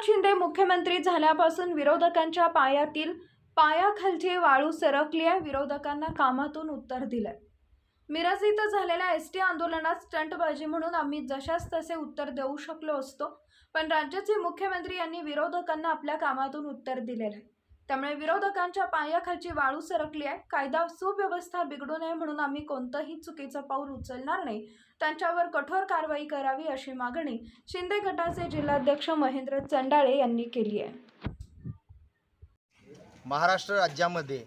एकनाथ शिंदे मुख्यमंत्री झाल्यापासून विरोधकांच्या पायातील पायाखालची वाळू सरकली. आहे विरोधकांना कामातून उत्तर दिलंय. मिरज इथं झालेल्या एस टी आंदोलनात स्टंटबाजी म्हणून आम्ही जशास तसे उत्तर देऊ शकलो असतो पण राज्याचे मुख्यमंत्री यांनी विरोधकांना आपल्या कामातून उत्तर दिलेलं आहे. त्यामुळे विरोधकांच्या पायाखालची वाळू सरकली आहे. कायदा सुव्यवस्था बिघडू नये म्हणून आम्ही कोणतंही चुकीचं पाऊल उचलणार नाही. त्यांच्यावर कठोर कारवाई करावी अशी मागणी शिंदे गटाचे जिल्हाध्यक्ष महेंद्र चंडाळे यांनी केली आहे. महाराष्ट्र राज्यामध्ये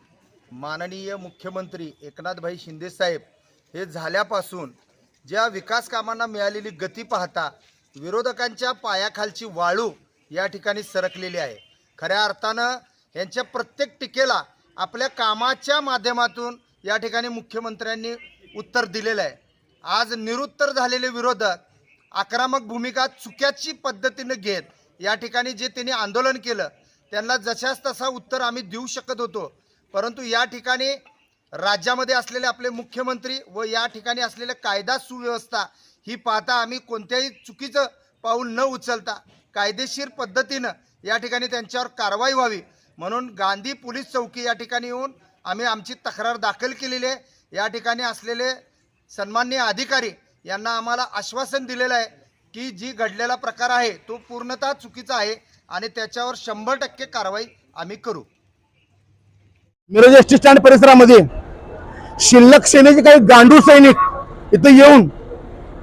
माननीय मुख्यमंत्री एकनाथभाई शिंदेसाहेब हे झाल्यापासून ज्या विकास कामांना मिळालेली गती पाहता विरोधकांच्या पायाखालची वाळू या ठिकाणी सरकलेली आहे. खऱ्या अर्थानं यांच्या प्रत्येक टीकेला आपल्या कामाच्या माध्यमातून या ठिकाणी मुख्यमंत्र्यांनी उत्तर दिलेलं आहे. आज निरुत्तर झालेले विरोधक आक्रमक भूमिका चुक्याची पद्धतीनं घेत या ठिकाणी जे त्यांनी आंदोलन केलं त्यांना जशाच तसा उत्तर आम्ही देऊ शकत होतो. परंतु या ठिकाणी राज्यामध्ये असलेले आपले मुख्यमंत्री व या ठिकाणी असलेल्या कायदा सुव्यवस्था ही पाहता आम्ही कोणत्याही चुकीचं पाऊल न उचलता कायदेशीर पद्धतीनं या ठिकाणी त्यांच्यावर कारवाई व्हावी. म्हणून गांधी पोलीस चौकी या ठिकाणी येऊन आम्ही आमची तक्रार दाखल केलेली आहे. या ठिकाणी असलेले सन्मान्य अधिकारी यांना आम्हाला आश्वासन दिलेलं आहे की जी घडलेला प्रकार आहे तो पूर्णतः चुकीचा आहे आणि त्याच्यावर शंभर टक्के कारवाई आम्ही करू. मिरज एस टी स्टँड परिसरामध्ये शिल्लक सेनेचे काही गांडू सैनिक इथं येऊन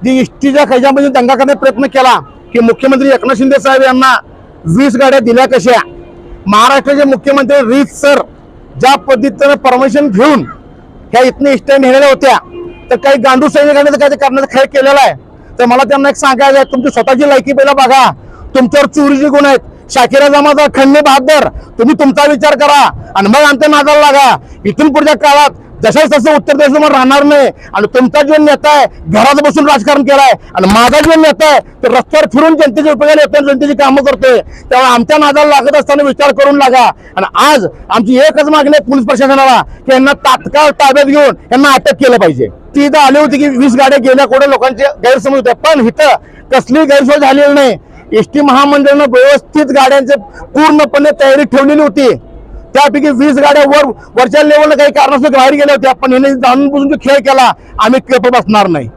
जी इष्टीच्या खजामध्ये दंगा करण्याचा प्रयत्न केला की मुख्यमंत्री एकनाथ शिंदे साहेब यांना वीस गाड्या दिल्या कशा? महाराष्ट्राचे मुख्यमंत्री रीत सर ज्या पद्धतीनं परमिशन घेऊन ह्या इथनं इष्ट नेलेल्या होत्या तर काही गांडूळ सैनिकांनी काही ते करण्याचा खेळ केलेला आहे. तर मला त्यांना एक सांगायचं आहे तुमची स्वतःची लायकी पहिला बघा. तुमच्यावर चोरीचे गुण आहेत. शाकिरा जमाचा खंडे बहादर तुम्ही तुमचा विचार करा आणि मग आमच्या नादाला लागा. इथून पुढच्या काळात जशाच तसं उत्तर द्यायचं मग राहणार नाही आणि तुमचा जो नेता आहे घरात बसून राजकारण केलाय आणि माझा जो नेता आहे तो रस्त्यावर फिरून जनतेच्या उपयोगाला येतो जनतेची कामं करतोय. त्यामुळे आमच्या नादाला लागत असताना विचार करून लागा. आणि आज आमची एकच मागणी आहे पोलीस प्रशासनाला की यांना तात्काळ ताब्यात घेऊन यांना अटक केलं पाहिजे. ती इथं आली होती की वीस गाड्या गेल्या कुठे लोकांचे गैरसमज होते. पण इथं कसली गैरसोय झालेली नाही. एस टी महामंडळानं व्यवस्थित गाड्यांचे पूर्णपणे तयारी ठेवलेली होती. त्यापैकी वीस गाड्या वर वरच्या लेवलला काही कारणास्तव बाहेर गेल्या होत्या पण याने जाणून बुजून जो खेळ केला आम्ही केप बसणार नाही.